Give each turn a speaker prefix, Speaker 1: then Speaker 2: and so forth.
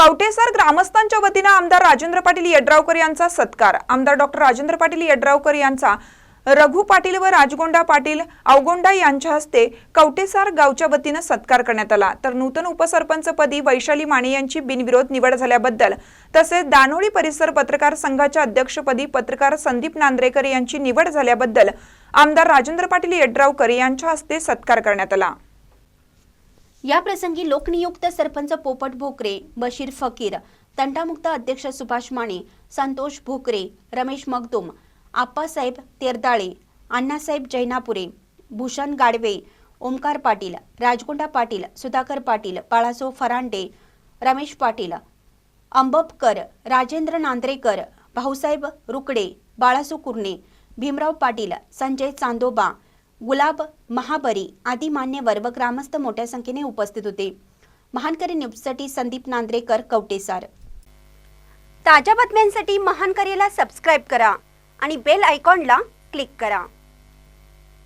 Speaker 1: कवटेसर ग्रामस्थांच्या वतीनं आमदार राजेंद्र पाटील यड्रावकर यांचा सत्कार. आमदार डॉक्टर राजेंद्र पाटील यड्रावकर यांचा रघु पाटील व राजगोंडा पाटील अवगोंडा यांच्या हस्ते कवटेसार गावच्या वतीनं सत्कार करण्यात आला. तर नूतन उपसरपंचपदी वैशाली माने यांची बिनविरोध निवड झाल्याबद्दल तसेच दानोळी परिसर पत्रकार संघाच्या अध्यक्षपदी पत्रकार संदीप नांद्रेकर यांची निवड झाल्याबद्दल आमदार राजेंद्र पाटील यड्रावकर यांच्या हस्ते सत्कार करण्यात आला.
Speaker 2: या प्रसंगी लोकनियुक्त सरपंच पोपट भोकरे बशीर फकीर तंटामुक्त अध्यक्ष सुभाष माने संतोष भोकरे रमेश मगदुम आप्पासाहेब तेरदाळे अण्णासाहेब जैनापुरे भूषण गाडवे ओमकार पाटील राजगोंडा पाटील सुधाकर पाटील बाळासो फरांडे रमेश पाटील अंबपकर राजेंद्र नांद्रेकर भाऊसाहेब रुकडे बाळासो कुर्णे भीमराव पाटील संजय चांदोबा गुलाब महाबरी आदी मान्यवर व ग्रामस्थ मोठ्या संख्येने उपस्थित होते. महानकरी न्यूजसाठी संदीप नांद्रेकर कवटेसार. ताज्या बातम्यांसाठी महानकरीला सबस्क्राईब करा आणि बेल आयकॉनला क्लिक करा.